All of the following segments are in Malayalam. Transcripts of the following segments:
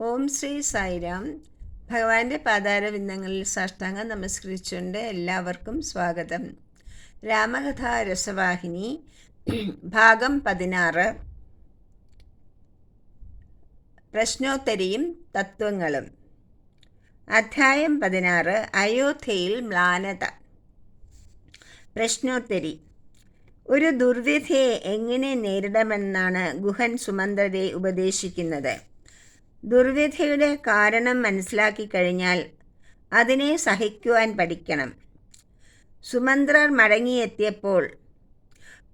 ഓം ശ്രീ സായിരാം. ഭഗവാന്റെ പാതാരവിന്ദങ്ങളിൽ സാഷ്ടാംഗം നമസ്കരിച്ചുകൊണ്ട് എല്ലാവർക്കും സ്വാഗതം. രാമകഥാ രസവാഹിനി ഭാഗം പതിനാറ്. പ്രശ്നോത്തരിയും തത്വങ്ങളും. അധ്യായം പതിനാറ് അയോധ്യയിൽ മ്ലാനത. പ്രശ്നോത്തരി. ഒരു ദുർവിധിയെ എങ്ങനെ നേരിടണമെന്നാണ് ഗുഹൻ സുമന്ത്രരെ ഉപദേശിക്കുന്നത്. ദുർവിധിയുടെ കാരണം മനസ്സിലാക്കി കഴിഞ്ഞാൽ അതിനെ സഹിക്കുവാൻ പഠിക്കണം. സുമന്ത്രർ മടങ്ങിയെത്തിയപ്പോൾ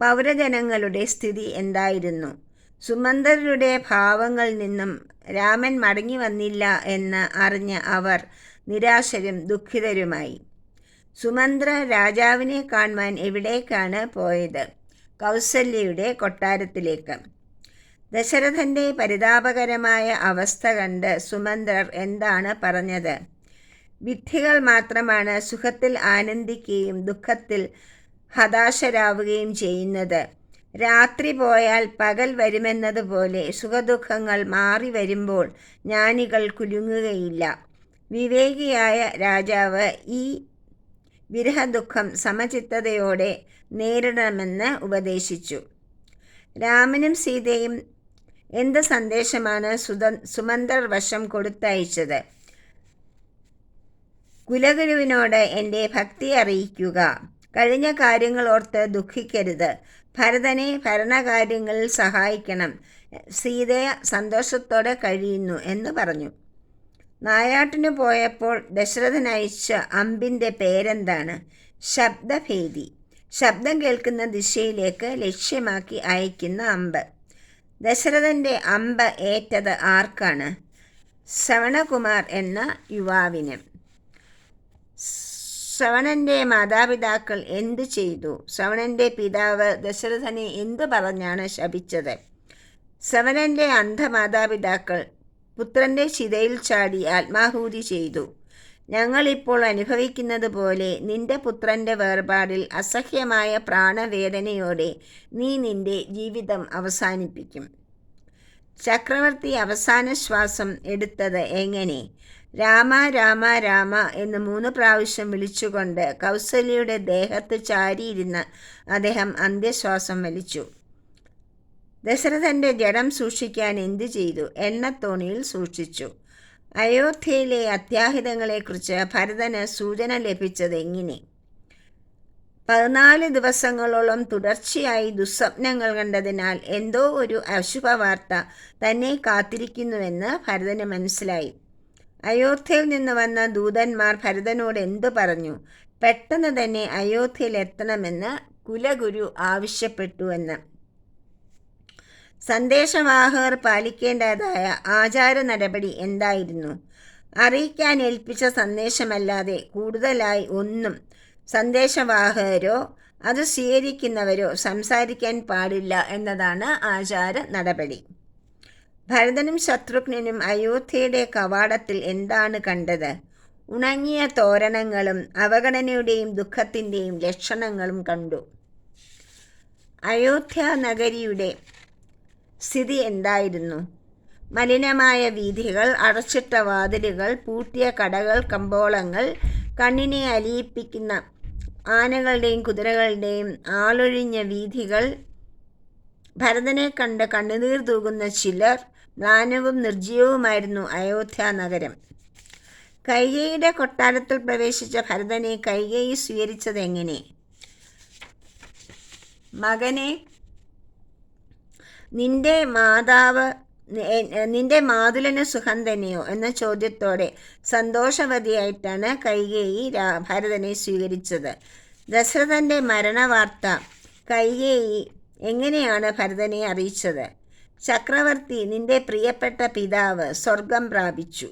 പൗരജനങ്ങളുടെ സ്ഥിതി എന്തായിരുന്നു? സുമന്ത്രരുടെ ഭാവങ്ങളിൽ നിന്നും രാമൻ മടങ്ങി വന്നില്ല എന്ന് അറിഞ്ഞ അവർ നിരാശരും ദുഃഖിതരുമായി. സുമന്ത്ര രാജാവിനെ കാണുവാൻ എവിടേക്കാണ് പോയത്? കൗസല്യയുടെ കൊട്ടാരത്തിലേക്ക്. ദശരഥന്റെ പരിതാപകരമായ അവസ്ഥ കണ്ട് സുമന്ത്രർ എന്താണ് പറഞ്ഞത്? വിഡ്ഢികൾ മാത്രമാണ് സുഖത്തിൽ ആനന്ദിക്കുകയും ദുഃഖത്തിൽ ഹതാശരാവുകയും ചെയ്യുന്നത്. രാത്രി പോയാൽ പകൽ വരുമെന്നതുപോലെ സുഖദുഃഖങ്ങൾ മാറി വരുമ്പോൾ ജ്ഞാനികൾ കുലുങ്ങുകയില്ല. വിവേകിയായ രാജാവ് ഈ വിരഹദുഃഖം സമചിത്തതയോടെ നേരിടണമെന്ന് ഉപദേശിച്ചു. രാമനും സീതയും എന്ത് സന്ദേശമാണ് സുത സുമന്തർ വശം കൊടുത്തയച്ചത്? കുലഗുരുവിനോട് എന്റെ ഭക്തി അറിയിക്കുക. കഴിഞ്ഞ കാര്യങ്ങൾ ഓർത്ത് ദുഃഖിക്കരുത്. ഭരതനെ ഭരണകാര്യങ്ങളിൽ സഹായിക്കണം. സീതയെ സന്തോഷത്തോടെ കഴിയുന്നു എന്ന് പറഞ്ഞു. നായാട്ടിന് പോയപ്പോൾ ദശരഥൻ അയച്ച അമ്പിന്റെ പേരെന്താണ്? ശബ്ദഭേദി. ശബ്ദം കേൾക്കുന്ന ദിശയിലേക്ക് ലക്ഷ്യമാക്കി അയക്കുന്ന അമ്പ്. ദശരഥന്റെ അമ്പ ഏറ്റത് ആർക്കാണ്? ശ്രവണകുമാർ എന്ന യുവാവിന്. ശ്രവണന്റെ മാതാപിതാക്കൾ എന്തു ചെയ്തു? ശ്രവണന്റെ പിതാവ് ദശരഥനെ എന്തു പറഞ്ഞാണ് ശപിച്ചത്? ശ്രവണന്റെ അന്ധമാതാപിതാക്കൾ പുത്രന്റെ ചിതയിൽ ചാടി ആത്മാഹൂതി ചെയ്തു. ഞങ്ങളിപ്പോൾ അനുഭവിക്കുന്നത് പോലെ നിന്റെ പുത്രന്റെ വേർപാടിൽ അസഹ്യമായ പ്രാണവേദനയോടെ നീ നിന്റെ ജീവിതം അവസാനിപ്പിക്കും. ചക്രവർത്തി അവസാന ശ്വാസം എടുത്തത് എങ്ങനെ? രാമ രാമ രാമ എന്ന് മൂന്ന് പ്രാവശ്യം വിളിച്ചുകൊണ്ട് കൗസല്യയുടെ ദേഹത്ത് ചാരിയിരുന്ന അദ്ദേഹം അന്ത്യശ്വാസം വലിച്ചു. ദശരഥന്റെ ജഡം സൂക്ഷിക്കാൻ എന്തു ചെയ്തു? എണ്ണത്തോണിയിൽ സൂക്ഷിച്ചു. അയോധ്യയിലെ അത്യാഹിതങ്ങളെക്കുറിച്ച് ഭരതന് സൂചന ലഭിച്ചത് എങ്ങനെ പതിനാല് ദിവസങ്ങളോളം തുടർച്ചയായി ദുസ്വപ്നങ്ങൾ കണ്ടതിനാൽ എന്തോ ഒരു അശുഭവാർത്ത തന്നെ കാത്തിരിക്കുന്നുവെന്ന് ഭരതന് മനസ്സിലായി. അയോധ്യയിൽ നിന്ന് വന്ന ദൂതന്മാർ ഭരതനോട് എന്തു പറഞ്ഞു? പെട്ടെന്ന് തന്നെ അയോധ്യയിൽ എത്തണമെന്ന് കുലഗുരു ആവശ്യപ്പെട്ടുവെന്ന്. സന്ദേശവാഹകർ പാലിക്കേണ്ടതായ ആചാര നടപടി എന്തായിരുന്നു? അറിയിക്കാൻ ഏൽപ്പിച്ച സന്ദേശമല്ലാതെ കൂടുതലായി ഒന്നും സന്ദേശവാഹകരോ അത് സ്വീകരിക്കുന്നവരോ സംസാരിക്കാൻ പാടില്ല എന്നതാണ് ആചാര നടപടി ഭരതനും ശത്രുഘ്നനും അയോധ്യയുടെ കവാടത്തിൽ എന്താണ് കണ്ടത്? ഉണങ്ങിയ തോരണങ്ങളും അവഗണനയുടെയും ദുഃഖത്തിന്റെയും ലക്ഷണങ്ങളും കണ്ടു. അയോധ്യ നഗരിയുടെ സ്ഥിതി എന്തായിരുന്നു? മലിനമായ വീഥികൾ അടച്ചിട്ട വാതിലുകൾ പൂട്ടിയ കടകൾ കമ്പോളങ്ങൾ കണ്ണിനെ അലിയിപ്പിക്കുന്ന ആനകളുടെയും കുതിരകളുടെയും ആളൊഴിഞ്ഞ വീഥികൾ ഭരതനെ കണ്ട് കണ്ണുനീർ തൂകുന്ന ചിലർ മ്ലാനവും നിർജീവവുമായിരുന്നു അയോധ്യ നഗരം. കൈകയുടെ കൊട്ടാരത്തിൽ പ്രവേശിച്ച ഭരതനെ കൈകയെ സ്വീകരിച്ചതെങ്ങനെ? മകനെ നിന്റെ മാതാവ് നിന്റെ മാതുലന് സുഖം തന്നെയോ എന്ന ചോദ്യത്തോടെ സന്തോഷവതിയായിട്ടാണ് കൈകേയി ഭരതനെ സ്വീകരിച്ചത്. ദശരഥന്റെ മരണവാർത്ത കൈകേയി എങ്ങനെയാണ് ഭരതനെ അറിയിച്ചത്? ചക്രവർത്തി നിന്റെ പ്രിയപ്പെട്ട പിതാവ് സ്വർഗം പ്രാപിച്ചു.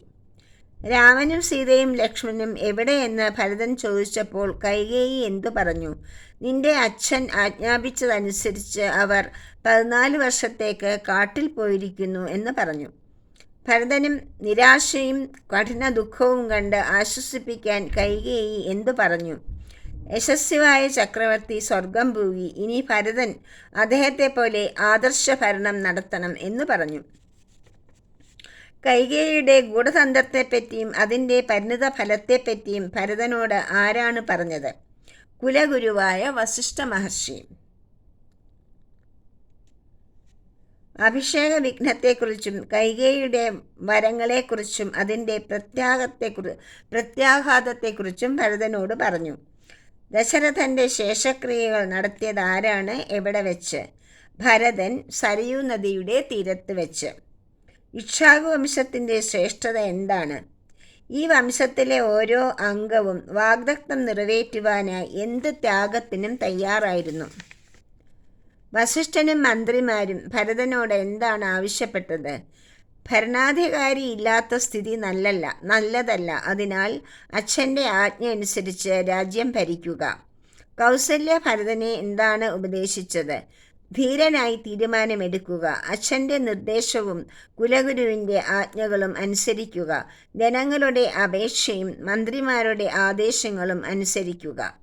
രാമനും സീതയും ലക്ഷ്മണനും എവിടെയെന്ന് ഭരതൻ ചോദിച്ചപ്പോൾ കൈകേയി എന്തു പറഞ്ഞു? നിന്റെ അച്ഛൻ ആജ്ഞാപിച്ചതനുസരിച്ച് അവർ പതിനാല് വർഷത്തേക്ക് കാട്ടിൽ പോയിരിക്കുന്നു എന്ന് പറഞ്ഞു. ഭരതനും നിരാശയും കഠിന ദുഃഖവും കണ്ട് ആശ്വസിപ്പിക്കാൻ കൈകേയി എന്തു പറഞ്ഞു? യശസ്വിയായ ചക്രവർത്തി സ്വർഗം പൂവി. ഇനി ഭരതൻ അദ്ദേഹത്തെ പോലെ ആദർശ ഭരണം നടത്തണം എന്ന് പറഞ്ഞു. കൈകേയിയുടെ ഗൂഢതന്ത്രത്തെപ്പറ്റിയും അതിന്റെ പരിണിത ഫലത്തെപ്പറ്റിയും ഭരതനോട് ആരാണ് പറഞ്ഞത്? കുലഗുരുവായ വസിഷ്ഠ മഹർഷി. അഭിഷേക വിഘ്നത്തെക്കുറിച്ചും കൈകേയിയുടെ വരങ്ങളെക്കുറിച്ചും അതിന്റെ പ്രത്യാഘത്തെക്കുറി പ്രത്യാഘാതത്തെക്കുറിച്ചും ഭരതനോട് പറഞ്ഞു. ദശരഥന്റെ ശേഷക്രിയകൾ നടത്തിയത് ആരാണ്? എവിടെ വെച്ച്? ഭരതൻ സരയൂ നദിയുടെ തീരത്ത് വെച്ച്. ഇക്ഷാകു വംശത്തിന്റെ ശ്രേഷ്ഠത എന്താണ്? ഈ വംശത്തിലെ ഓരോ അംഗവും വാഗ്ദത്തം നിറവേറ്റുവാനായി എന്ത് ത്യാഗത്തിനും തയ്യാറായിരുന്നു? വസിഷ്ഠനും മന്ത്രിമാരും ഭരതനോട് എന്താണ് ആവശ്യപ്പെട്ടത്? ഭരണാധികാരി ഇല്ലാത്ത സ്ഥിതി നല്ലല്ല നല്ലതല്ല. അതിനാൽ അച്ഛന്റെ ആജ്ഞ അനുസരിച്ച് രാജ്യം ഭരിക്കുക. കൗസല്യ ഭരതനെ എന്താണ് ഉപദേശിച്ചത്? ധീരനായി തീരുമാനമെടുക്കുക. അച്ഛന്റെ നിർദ്ദേശവും കുലഗുരുവിന്റെ ആജ്ഞകളും അനുസരിക്കുക. ജനങ്ങളുടെ അപേക്ഷയും മന്ത്രിമാരുടെ ആദേശങ്ങളും അനുസരിക്കുക.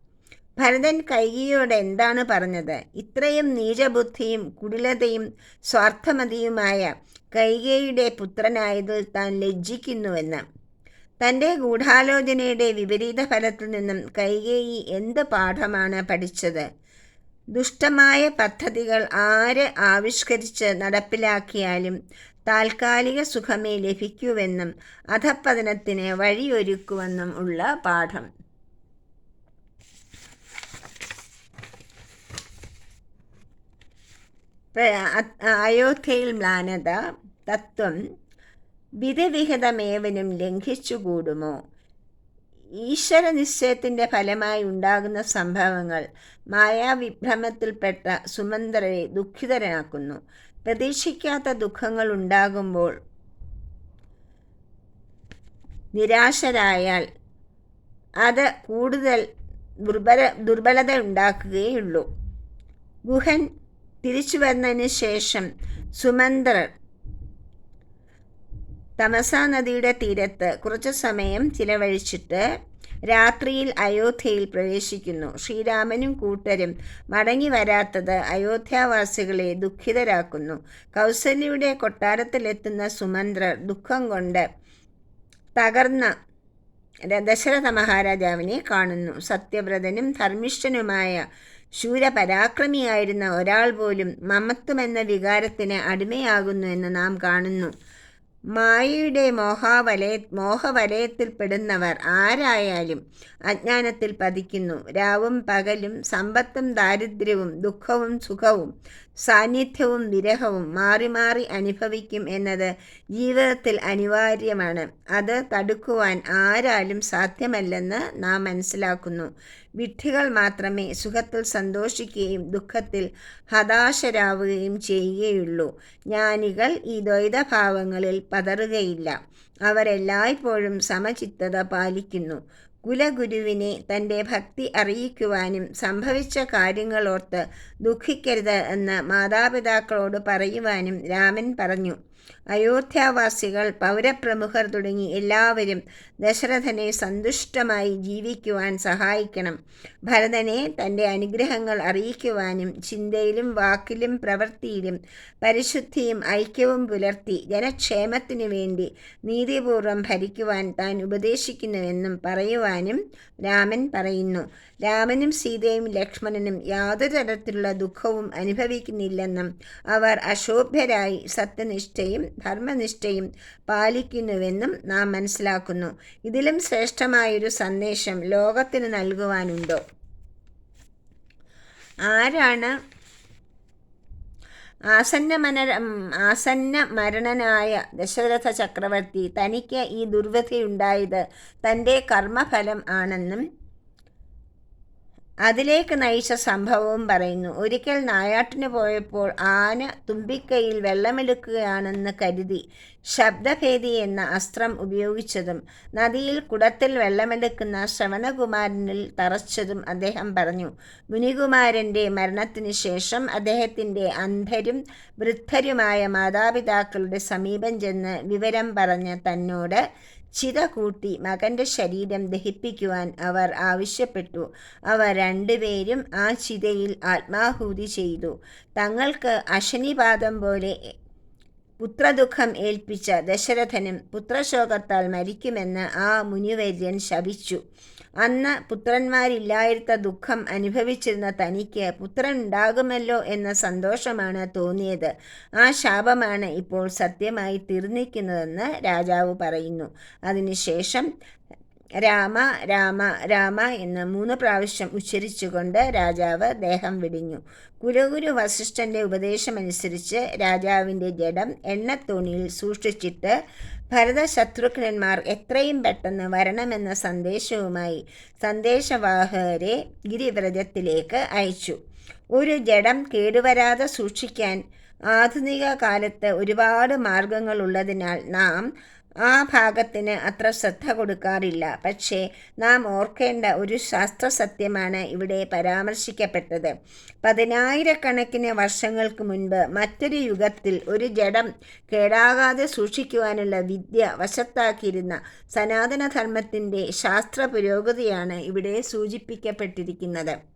ഭരതൻ കൈകിയോട് എന്താണ് പറഞ്ഞത്? ഇത്രയും നീചബുദ്ധിയും കുടിലതയും സ്വാർത്ഥമതിയുമായ കൈകേയുടെ പുത്രനായതിൽ താൻ ലജ്ജിക്കുന്നുവെന്ന്. തന്റെ ഗൂഢാലോചനയുടെ വിപരീത ഫലത്തിൽ നിന്നും കൈകേയി എന്ത് പാഠമാണ് പഠിച്ചത്? ദുഷ്ടമായ പദ്ധതികൾ ആര് ആവിഷ്കരിച്ച് നടപ്പിലാക്കിയാലും താൽക്കാലിക സുഖമേ ലഭിക്കൂവെന്നും അധപ്പതനത്തിന് വഴിയൊരുക്കുമെന്നും ഉള്ള പാഠം. അയോധ്യയിൽ മ്ലാനത തത്വം വിധവിഹിതമേവനും ലംഘിച്ചുകൂടുമോ? ഈശ്വര നിശ്ചയത്തിന്റെ ഫലമായി ഉണ്ടാകുന്ന സംഭവങ്ങൾ മായാവിഭ്രമത്തിൽപ്പെട്ട സുമന്ത്രരെ ദുഃഖിതരാക്കുന്നു. പ്രതീക്ഷിക്കാത്ത ദുഃഖങ്ങൾ ഉണ്ടാകുമ്പോൾ നിരാശരായാൽ അത് കൂടുതൽ ദുർബല ദുർബലത ഉണ്ടാക്കുകയുള്ളൂ. ഗുഹൻ തിരിച്ചു വന്നതിന് ശേഷം സുമന്ത്രർ തമസാ നദിയുടെ തീരത്ത് കുറച്ചു സമയം ചിലവഴിച്ചിട്ട് രാത്രിയിൽ അയോധ്യയിൽ പ്രവേശിക്കുന്നു. ശ്രീരാമനും കൂട്ടരും മടങ്ങി വരാത്തത് അയോധ്യാവാസികളെ ദുഃഖിതരാക്കുന്നു. കൗസല്യയുടെ കൊട്ടാരത്തിലെത്തുന്ന സുമന്ത്രർ ദുഃഖം കൊണ്ട് തകർന്ന ദശരഥ മഹാരാജാവിനെ കാണുന്നു. സത്യവ്രതനും ധർമ്മിഷ്ഠനുമായ ശൂരപരാക്രമിയായിരുന്ന ഒരാൾ പോലും മമത്വമെന്ന വികാരത്തിന് അടിമയാകുന്നു എന്ന് നാം കാണുന്നു. മായയുടെ മോഹാവലയ മോഹവലയത്തിൽപ്പെടുന്നവർ ആരായാലും അജ്ഞാനത്തിൽ പതിക്കുന്നു. രാവും പകലും സമ്പത്തും ദാരിദ്ര്യവും ദുഃഖവും സുഖവും സാന്നിധ്യവും വിരഹവും മാറി മാറി അനുഭവിക്കും എന്നത് ജീവിതത്തിൽ അനിവാര്യമാണ്. അത് തടുക്കുവാൻ ആരാലും സാധ്യമല്ലെന്ന് നാം മനസ്സിലാക്കുന്നു. വിഡ്ഢികൾ മാത്രമേ സുഖത്തിൽ സന്തോഷിക്കുകയും ദുഃഖത്തിൽ ഹതാശരാവുകയും ചെയ്യുകയുള്ളൂ. ജ്ഞാനികൾ ഈ ദ്വൈതഭാവങ്ങളിൽ പതറുകയില്ല. അവരെല്ലായ്പ്പോഴും സമചിത്തത പാലിക്കുന്നു. കുലഗുരുവിനെ തന്റെ ഭക്തി അറിയിക്കുവാനും സംഭവിച്ച കാര്യങ്ങളോർത്ത് ദുഃഖിക്കരുത് എന്ന് മാതാപിതാക്കളോട് പറയുവാനും രാമൻ പറഞ്ഞു. അയോധ്യാവാസികൾ പൗരപ്രമുഖർ തുടങ്ങി എല്ലാവരും ദശരഥനെ സന്തുഷ്ടമായി ജീവിക്കുവാൻ സഹായിക്കണം. ഭരതനെ തന്റെ അനുഗ്രഹങ്ങൾ അറിയിക്കുവാനും ചിന്തയിലും വാക്കിലും പ്രവൃത്തിയിലും പരിശുദ്ധിയും ഐക്യവും പുലർത്തി ജനക്ഷേമത്തിനു വേണ്ടി നീതിപൂർവം ഭരിക്കുവാൻ താൻ ഉപദേശിക്കുന്നുവെന്നും പറയുവാനും രാമൻ പറയുന്നു. രാമനും സീതയും ലക്ഷ്മണനും യാതൊരു തരത്തിലുള്ള ദുഃഖവും അനുഭവിക്കുന്നില്ലെന്നും അവർ അശോഭ്യരായി സത്യനിഷ്ഠയും ധർമ്മനിഷ്ഠയും പാലിക്കുന്നുവെന്നും നാം മനസ്സിലാക്കുന്നു. ഇതിലും ശ്രേഷ്ഠമായൊരു സന്ദേശം ലോകത്തിന് നൽകുവാനുണ്ടോ? ആരാണ് ആസന്ന മനര ആസന്ന മരണനായ ദശരഥ ചക്രവർത്തി തനിക്ക് ഈ ദുർവൃത്തിയുണ്ടായത് തന്റെ കർമ്മഫലം ആണെന്നും അതിലേക്ക് നയിച്ച സംഭവവും പറയുന്നു. ഒരിക്കൽ നായാട്ടിന് പോയപ്പോൾ ആന തുമ്പിക്കൈയിൽ വെള്ളമെടുക്കുകയാണെന്ന് കരുതി ശബ്ദഭേദി എന്ന അസ്ത്രം ഉപയോഗിച്ചതും നദിയിൽ കുടത്തിൽ വെള്ളമെടുക്കുന്ന ശ്രവണകുമാരനിൽ തറച്ചതും അദ്ദേഹം പറഞ്ഞു. മുനികുമാരന്റെ മരണത്തിന് ശേഷം അദ്ദേഹത്തിന്റെ അന്ധരും വൃദ്ധരുമായ മാതാപിതാക്കളുടെ സമീപം ചെന്ന് വിവരം പറഞ്ഞ തന്നോട് ചിത കൂട്ടി മകന്റെ ശരീരം ദഹിപ്പിക്കുവാൻ അവർ ആവശ്യപ്പെട്ടു. അവർ രണ്ടുപേരും ആ ചിതയിൽ ആത്മാഹൂതി ചെയ്തു. തങ്ങൾക്ക് അശനിപാതം പോലെ പുത്രദുഃഖം ഏൽപ്പിച്ച ദശരഥനും പുത്രശോകത്താൽ മരിക്കുമെന്ന് ആ മുനിവര്യൻ ശപിച്ചു. അന്ന് പുത്രന്മാരില്ലായിരുത്ത ദുഃഖം അനുഭവിച്ചിരുന്ന തനിക്ക് പുത്രൻ ഉണ്ടാകുമല്ലോ എന്ന സന്തോഷമാണ് തോന്നിയത്. ആ ശാപമാണ് ഇപ്പോൾ സത്യമായി തീർന്നിരിക്കുന്നതെന്ന് രാജാവ് പറയുന്നു. അതിനുശേഷം രാമ രാമ രാമ എന്ന് മൂന്ന് പ്രാവശ്യം ഉച്ചരിച്ചുകൊണ്ട് രാജാവ് ദേഹം വിടിഞ്ഞു. കുലഗുരു വസിഷ്ഠന്റെ ഉപദേശമനുസരിച്ച് രാജാവിന്റെ ജഡം എണ്ണത്തോണിയിൽ സൂക്ഷിച്ചിട്ട് ഭരതശത്രുഘ്നന്മാർ എത്രയും പെട്ടെന്ന് വരണമെന്ന സന്ദേശവുമായി സന്ദേശവാഹകരെ ഗിരിവ്രജത്തിലേക്ക് അയച്ചു. ഒരു ജഡം കേടുവരാതെ സൂക്ഷിക്കാൻ ആധുനിക കാലത്ത് ഒരുപാട് മാർഗങ്ങളുള്ളതിനാൽ നാം ആ ഭാഗത്തിന് അത്ര ശ്രദ്ധ കൊടുക്കാറില്ല. പക്ഷേ നാം ഓർക്കേണ്ട ഒരു ശാസ്ത്രസത്യമാണ് ഇവിടെ പരാമർശിക്കപ്പെട്ടത്. പതിനായിരക്കണക്കിന് വർഷങ്ങൾക്ക് മുൻപ് മറ്റൊരു യുഗത്തിൽ ഒരു ജഡം കേടാകാതെ സൂക്ഷിക്കുവാനുള്ള വിദ്യ വശത്താക്കിയിരുന്ന സനാതനധർമ്മത്തിന്റെ ശാസ്ത്ര പുരോഗതിയാണ് ഇവിടെ സൂചിപ്പിക്കപ്പെട്ടിരിക്കുന്നത്.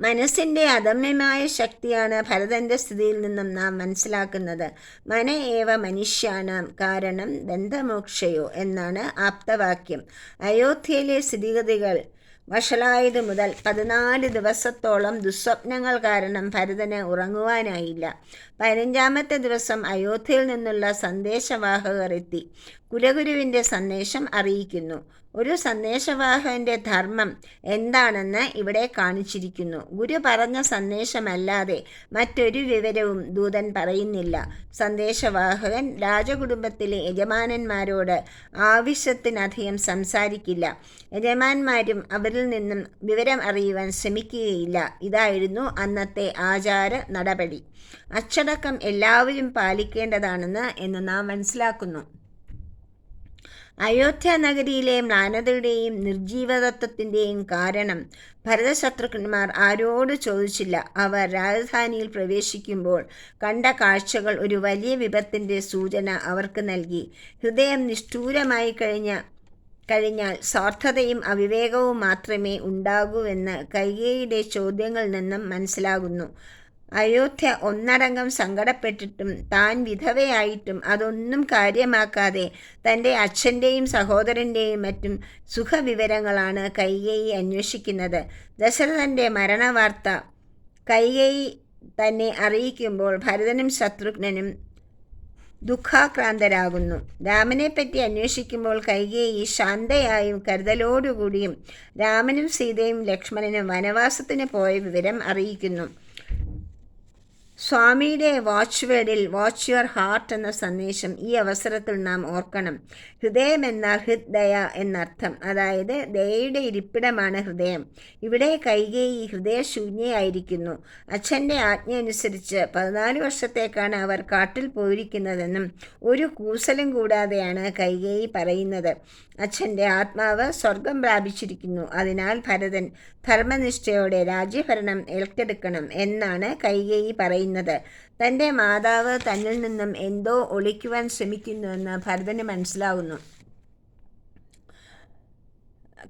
മനസ്സിന്റെ അദമ്യമായ ശക്തിയാണ് ഭരതന്റെ സ്ഥിതിയിൽ നിന്നും നാം മനസ്സിലാക്കുന്നത്. മന ഏവ മനുഷ്യാനാം കാരണം ബന്ധമോക്ഷയോ എന്നാണ് ആപ്തവാക്യം. അയോധ്യയിലെ സ്ഥിതിഗതികൾ വഷളായത് മുതൽ പതിനാല് ദിവസത്തോളം ദുസ്വപ്നങ്ങൾ കാരണം ഭരതന് ഉറങ്ങുവാനായില്ല. പതിനഞ്ചാമത്തെ ദിവസം അയോധ്യയിൽ നിന്നുള്ള സന്ദേശവാഹകർ എത്തി കുലഗുരുവിന്റെ സന്ദേശം അറിയിക്കുന്നു. ഒരു സന്ദേശവാഹകന്റെ ധർമ്മം എന്താണെന്ന് ഇവിടെ കാണിച്ചിരിക്കുന്നു. ഗുരു പറഞ്ഞ സന്ദേശമല്ലാതെ മറ്റൊരു വിവരവും ദൂതൻ പറയുന്നില്ല. സന്ദേശവാഹകൻ രാജകുടുംബത്തിലെ യജമാനന്മാരോട് ആവശ്യത്തിനധികം സംസാരിക്കില്ല. യജമാന്മാരും അവരിൽ നിന്നും വിവരം അറിയുവാൻ ശ്രമിക്കുകയില്ല. ഇതായിരുന്നു അന്നത്തെ ആചാര നടപടി. അച്ചടക്കം എല്ലാവരും പാലിക്കേണ്ടതാണെന്ന് എന്ന് നാം മനസ്സിലാക്കുന്നു. അയോധ്യ നഗരിയിലെ മ്ലാനതയുടെയും നിർജീവതത്വത്തിന്റെയും കാരണം ഭരതശത്രുഘ്നന്മാർ ആരോട് ചോദിച്ചില്ല. അവർ രാജധാനിയിൽ പ്രവേശിക്കുമ്പോൾ കണ്ട കാഴ്ചകൾ ഒരു വലിയ വിപത്തിന്റെ സൂചന അവർക്ക് നൽകി. ഹൃദയം നിഷ്ഠൂരമായി കഴിഞ്ഞ കഴിഞ്ഞാൽ സ്വാർത്ഥതയും അവിവേകവും മാത്രമേ ഉണ്ടാകൂവെന്ന് കൈകേയുടെ ചോദ്യങ്ങളിൽ നിന്നും മനസ്സിലാകുന്നു. അയോധ്യ ഒന്നടങ്കം സങ്കടപ്പെട്ടിട്ടും താൻ വിധവയായിട്ടും അതൊന്നും കാര്യമാക്കാതെ തന്റെ അച്ഛന്റെയും സഹോദരന്റെയും മറ്റും സുഖവിവരങ്ങളാണ് കൈകേയി അന്വേഷിക്കുന്നത്. ദശരഥന്റെ മരണവാർത്ത കൈകേയി തന്നെ അറിയിക്കുമ്പോൾ ഭരതനും ശത്രുഘ്നനും ദുഃഖാക്രാന്തരാകുന്നു. രാമനെപ്പറ്റി അന്വേഷിക്കുമ്പോൾ കൈകേയി ശാന്തയായും കരുതലോടുകൂടിയും രാമനും സീതയും ലക്ഷ്മണനും വനവാസത്തിന് പോയ വിവരം അറിയിക്കുന്നു. സ്വാമിയുടെ വാച്ച് വേർഡിൽ വാച്ച് യുവർ ഹാർട്ട് എന്ന സന്ദേശം ഈ അവസരത്തിൽ നാം ഓർക്കണം. ഹൃദയം എന്നാൽ ഹൃദയ എന്നർത്ഥം അതായത് ദയയുടെ ഇരിപ്പിടമാണ് ഹൃദയം. ഇവിടെ കൈകേയി ഹൃദയശൂന്യയായിരിക്കുന്നു അച്ഛന്റെ ആജ്ഞ അനുസരിച്ച് പതിനാല് വർഷത്തേക്കാണ് അവർ കാട്ടിൽ പോയിരിക്കുന്നതെന്നും ഒരു കൂസലും കൂടാതെയാണ് കൈകേയി പറയുന്നത്. അച്ഛന്റെ ആത്മാവ് സ്വർഗം പ്രാപിച്ചിരിക്കുന്നു. അതിനാൽ ഭരതൻ ധർമ്മനിഷ്ഠയോടെ രാജ്യഭരണം ഏറ്റെടുക്കണം എന്നാണ് കൈകേയി പറയുന്നത്. തന്റെ മാതാവ് തന്നിൽ നിന്നും എന്തോ ഒളിക്കുവാൻ ശ്രമിക്കുന്നുവെന്ന് ഭരതന് മനസ്സിലാവുന്നു.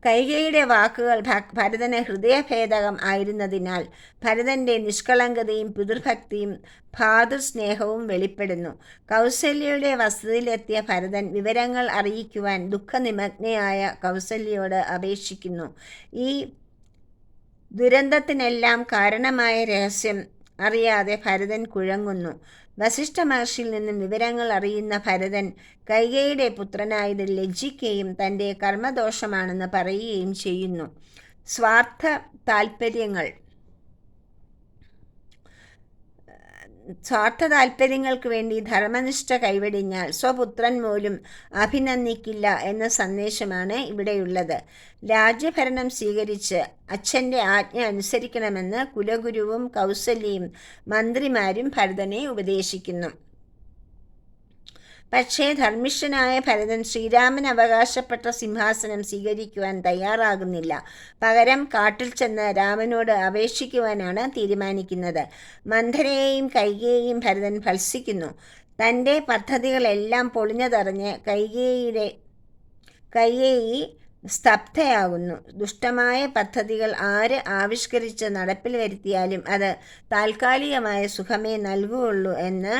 കൈകയുടെ വാക്കുകൾ ഭരതന് ഹൃദയഭേദകം ആയിരുന്നതിനാൽ ഭരതന്റെ നിഷ്കളങ്കതയും പിതൃഭക്തിയും ഭാതൃസ്നേഹവും വെളിപ്പെടുന്നു. കൗസല്യയുടെ വസതിയിലെത്തിയ ഭരതൻ വിവരങ്ങൾ അറിയിക്കുവാൻ ദുഃഖനിമഗ്നയായ കൗസല്യയോട് അപേക്ഷിക്കുന്നു. ഈ ദുരന്തത്തിനെല്ലാം കാരണമായ രഹസ്യം അറിയാതെ ഭരതൻ കുഴങ്ങുന്നു. വസിഷ്ഠ മഹർഷിയിൽ നിന്നും വിവരങ്ങൾ അറിയുന്ന ഭരതൻ കൈകയുടെ പുത്രനായത് ലജ്ജിക്കുകയും തന്റെ കർമ്മദോഷമാണെന്ന് പറയുകയും ചെയ്യുന്നു. സ്വാർത്ഥ താൽപ്പര്യങ്ങൾ സ്വാർത്ഥ താല്പര്യങ്ങൾക്ക് വേണ്ടി ധർമ്മനിഷ്ഠ കൈവെടിഞ്ഞാൽ സ്വപുത്രൻ പോലും അഭിനന്ദിക്കില്ല എന്ന സന്ദേശമാണ് ഇവിടെയുള്ളത്. രാജ്യഭരണം സ്വീകരിച്ച് അച്ഛന്റെ ആജ്ഞ അനുസരിക്കണമെന്ന് കുലഗുരുവും കൗസല്യയും മന്ത്രിമാരും ഭരതനെ ഉപദേശിക്കുന്നു. പക്ഷേ ധർമ്മിഷ്ഠനായ ഭരതൻ ശ്രീരാമൻ അവകാശപ്പെട്ട സിംഹാസനം സ്വീകരിക്കുവാൻ തയ്യാറാകുന്നില്ല. പകരം കാട്ടിൽ ചെന്ന് രാമനോട് അപേക്ഷിക്കുവാനാണ് തീരുമാനിക്കുന്നത്. മന്ധരയെയും കൈകയെയും ഭരതൻ ഭത്സിക്കുന്നു. തന്റെ പദ്ധതികളെല്ലാം പൊളിഞ്ഞതറിഞ്ഞ് കൈകേയിയുടെ കൈകേയി സ്തബ്ധയാകുന്നു ദുഷ്ടമായ പദ്ധതികൾ ആര് ആവിഷ്കരിച്ച് നടപ്പിൽ വരുത്തിയാലും അത് താൽക്കാലികമായ സുഖമേ നൽകുകയുള്ളൂ എന്ന്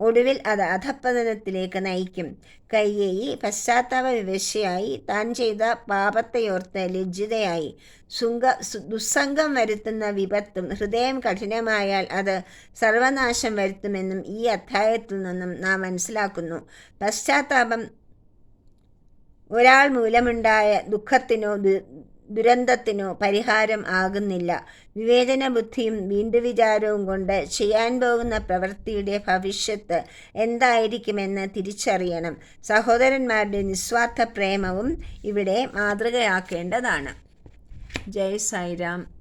ഒടുവിൽ അത് അധപ്പതനത്തിലേക്ക് നയിക്കും. കയ്യേയി പശ്ചാത്താപ വിവശയായി താൻ ചെയ്ത പാപത്തെയോർത്ത് ലജ്ജിതയായി. സുങ്ക ദുസ്സംഗം വരുത്തുന്ന വിപത്തും ഹൃദയം കഠിനമായാൽ അത് സർവനാശം വരുത്തുമെന്നും ഈ അധ്യായത്തിൽ നിന്നും നാം മനസ്സിലാക്കുന്നു. പശ്ചാത്താപം ഒരാൾ മൂലമുണ്ടായ ദുഃഖത്തിനോ ദുരന്തത്തിനോ പരിഹാരം ആകുന്നില്ല. വിവേചന ബുദ്ധിയും വീണ്ടുവിചാരവും കൊണ്ട് ചെയ്യാൻ പോകുന്ന പ്രവൃത്തിയുടെ ഭവിഷ്യത്ത് എന്തായിരിക്കുമെന്ന് തിരിച്ചറിയണം. സഹോദരന്മാരുടെ നിസ്വാർത്ഥ പ്രേമവും ഇവിടെ മാതൃകയാക്കേണ്ടതാണ്. ജയ് സായിരാം.